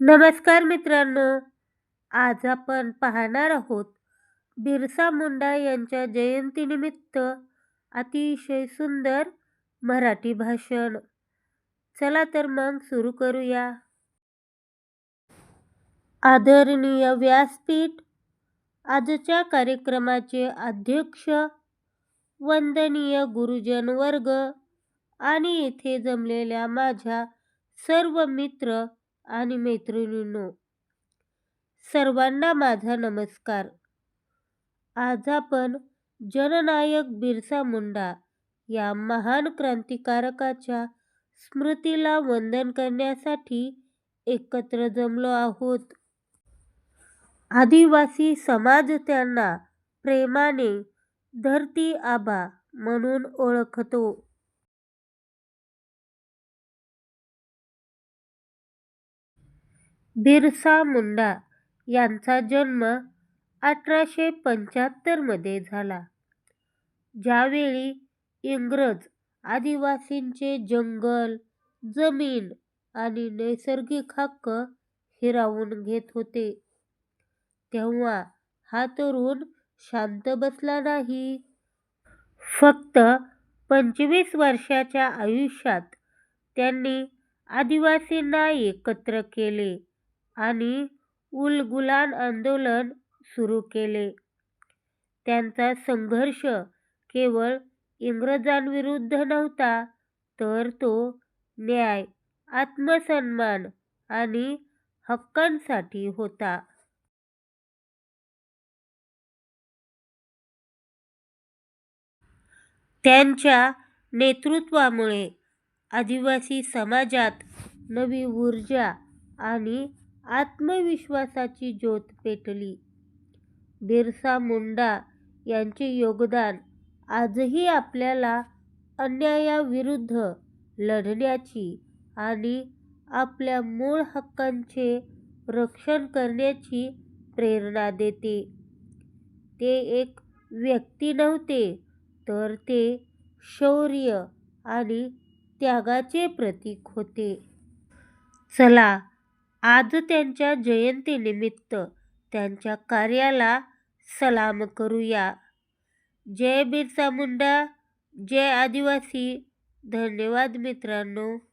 नमस्कार मित्रांनो आज आपण पाहणार आहोत बिरसा मुंडा यांच्या जयंतीनिमित्त अतिशय सुंदर मराठी भाषण. चला तर मग सुरू करूया. आदरणीय व्यासपीठ आजच्या कार्यक्रमाचे अध्यक्ष वंदनीय गुरुजन वर्ग आणि येथे जमलेल्या माझ्या सर्व मित्र आणि मैत्रिणींनो सर्वांना माझा नमस्कार. आज आपण जननायक बिरसा मुंडा या महान क्रांतिकारकाच्या स्मृतीला वंदन करण्यासाठी एकत्र जमलो आहोत. आदिवासी समाज त्यांना प्रेमाने धरती आबा म्हणून ओळखतो. बिरसा मुंडा यांचा जन्म अठराशे पंच्याहत्तरमध्ये झाला. ज्यावेळी इंग्रज आदिवासींचे जंगल जमीन आणि नैसर्गिक हक्क हिरावून घेत होते. तेव्हा हा तरुण शांत बसला नाही. फक्त पंचवीस वर्षाच्या आयुष्यात त्यांनी आदिवासींना एकत्र केले. आणि उलगुलान आंदोलन सुरू केले. त्यांचा संघर्ष केवळ इंग्रजांविरुद्ध नव्हता तर तो न्याय आत्मसन्मान आणि हक्कांसाठी होता. त्यांच्या नेतृत्वामुळे आदिवासी समाजात नवी ऊर्जा आणि आत्मविश्वासाची ज्योत पेटली. बिरसा मुंडा यांचे योगदान आजही आपल्याला अन्यायाविरुद्ध लढण्याची आणि आपल्या मूळ हक्कांचे रक्षण करण्याची प्रेरणा देते. ते एक व्यक्ती नव्हते तर ते शौर्य आणि त्यागाचे प्रतीक होते. चला आज त्यांच्या जयंतीनिमित्त त्यांच्या कार्याला सलाम करूया. जय बिरसा मुंडा जय आदिवासी. धन्यवाद मित्रांनो.